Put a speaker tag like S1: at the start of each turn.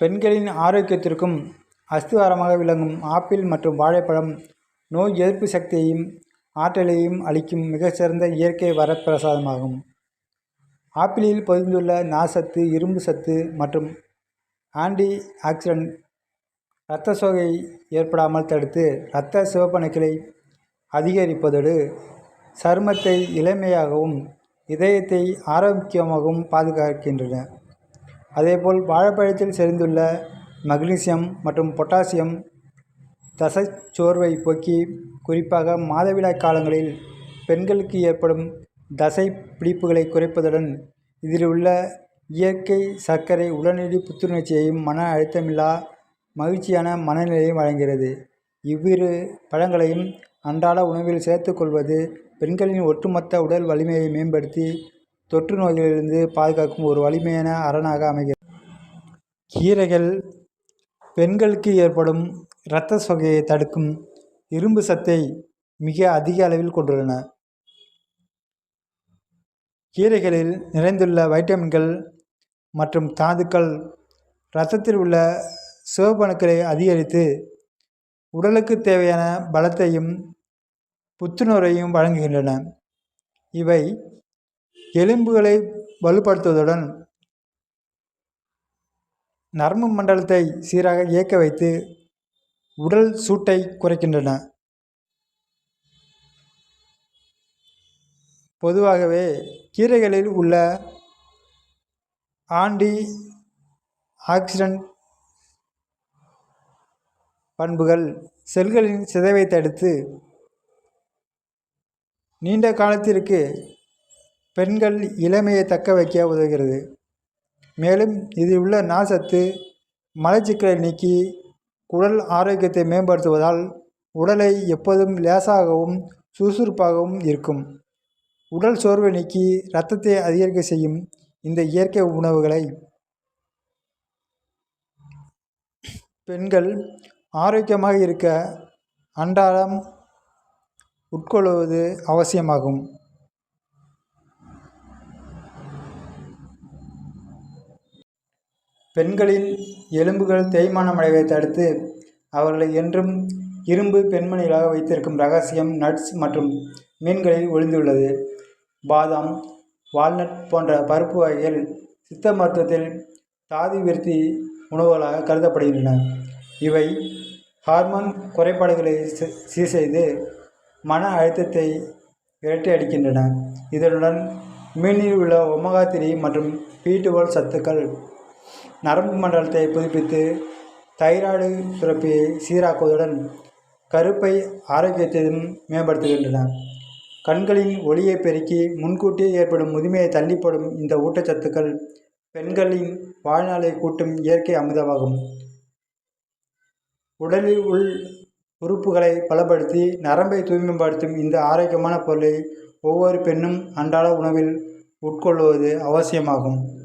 S1: பெண்களின் ஆரோக்கியத்திற்கும் அஸ்திவாரமாக விளங்கும் ஆப்பிள் மற்றும் வாழைப்பழம் நோய் எதிர்ப்பு சக்தியையும் ஆற்றலையும் அளிக்கும் மிகச்சிறந்த இயற்கை வரப்பிரசாதமாகும். ஆப்பிளில் பொதிந்துள்ள நார்ச்சத்து இரும்பு சத்து மற்றும் ஆன்டி ஆக்சிடென்ட் இரத்த சோகை ஏற்படாமல் தடுத்து இரத்த சிவப்பணுக்களை அதிகரிப்பதோடு சருமத்தை இளமையாகவும் இதயத்தை ஆரோக்கியமாகவும் பாதுகாக்கின்றன. அதேபோல் வாழைப்பழத்தில் செறிந்துள்ள மக்னீசியம் மற்றும் பொட்டாசியம் தசைச்சோர்வை போக்கி குறிப்பாக மாதவிடாய் காலங்களில் பெண்களுக்கு ஏற்படும் தசை பிடிப்புகளை குறைப்பதுடன் இதில் உள்ள இயற்கை சர்க்கரை உடனடி புத்துணர்ச்சியையும் மன அழுத்தமில்லா மகிழ்ச்சியான மனநிலையையும் வழங்குகிறது. இவ்விரு பழங்களையும் அன்றாட உணவில் சேர்த்துக்கொள்வது பெண்களின் ஒட்டுமொத்த உடல் வலிமையை மேம்படுத்தி தொற்று நோய்களிலிருந்து பாதுகாக்கும் ஒரு வலிமையான அரணாக அமைகிறது. கீரைகள் பெண்களுக்கு ஏற்படும் இரத்த சொகையை தடுக்கும் இரும்பு சத்தை மிக அதிக அளவில் கொண்டுள்ளன. கீரைகளில் நிறைந்துள்ள வைட்டமின்கள் மற்றும் தாதுக்கள் இரத்தத்தில் உள்ள சிவப்பணுக்களை அதிகரித்து உடலுக்கு தேவையான பலத்தையும் புத்துணர்வையும் வழங்குகின்றன. இவை எலும்புகளை வலுப்படுத்துவதுடன் நரம்பு மண்டலத்தை சீராக இயக்க வைத்து உடல் சூட்டை குறைக்கின்றன. பொதுவாகவே கீரைகளில் உள்ள ஆன்டி ஆக்சிடென்ட் பண்புகள் செல்களின் சிதைவை தடுத்து நீண்ட காலத்திற்கு பெண்கள் இளமையை தக்க வைக்க உதவுகிறது. மேலும் இதில் உள்ள நார்சத்து மலச்சிக்கலை நீக்கி குடல் ஆரோக்கியத்தை மேம்படுத்துவதால் உடலை எப்போதும் லேசாகவும் சுறுசுறுப்பாகவும் இருக்கும். உடல் சோர்வை நீக்கி இரத்தத்தை அதிகரிக்க செய்யும் இந்த இயற்கை உணவுகளை பெண்கள் ஆரோக்கியமாக இருக்க அன்றாடம் உட்கொள்வது அவசியமாகும். பெண்களின் எலும்புகள் தேய்மானம் அடைவதை தடுத்து அவர்களை என்றும் இரும்பு பெண்மணிகளாக வைத்திருக்கும் ரகசியம் நட்ஸ் மற்றும் மீன்களில் ஒளிந்துள்ளது. பாதாம் வால்நட் போன்ற பருப்பு வகைகள் சித்த மருத்துவத்தில் தாதி விருத்தி உணவுகளாக கருதப்படுகின்றன. இவை ஹார்மோன் குறைபாடுகளை சீர் செய்து மன அழுத்தத்தை விரட்டி அடிக்கின்றன. இதனுடன் மீனில் உள்ள ஒமகா திரி மற்றும் பீட்டுவோல் சத்துக்கள் நரம்பு மண்டலத்தை புதுப்பித்து தைராய்டு சுரப்பியை சீராக்குவதுடன் கருப்பை ஆரோக்கியத்தையும் மேம்படுத்துகின்றன. கண்களின் ஒளியை பெருக்கி முன்கூட்டியே ஏற்படும் முதுமையை தள்ளிப்படும் இந்த ஊட்டச்சத்துக்கள் பெண்களின் வாழ்நாளை கூட்டும் இயற்கை அமுதமாகும் உடலில் உள் உறுப்புகளை பலப்படுத்தி நரம்பை தூய்மைப்படுத்தும் இந்த ஆரோக்கியமான பொருளை ஒவ்வொரு பெண்ணும் அன்றாட உணவில் உட்கொள்வது அவசியமாகும்.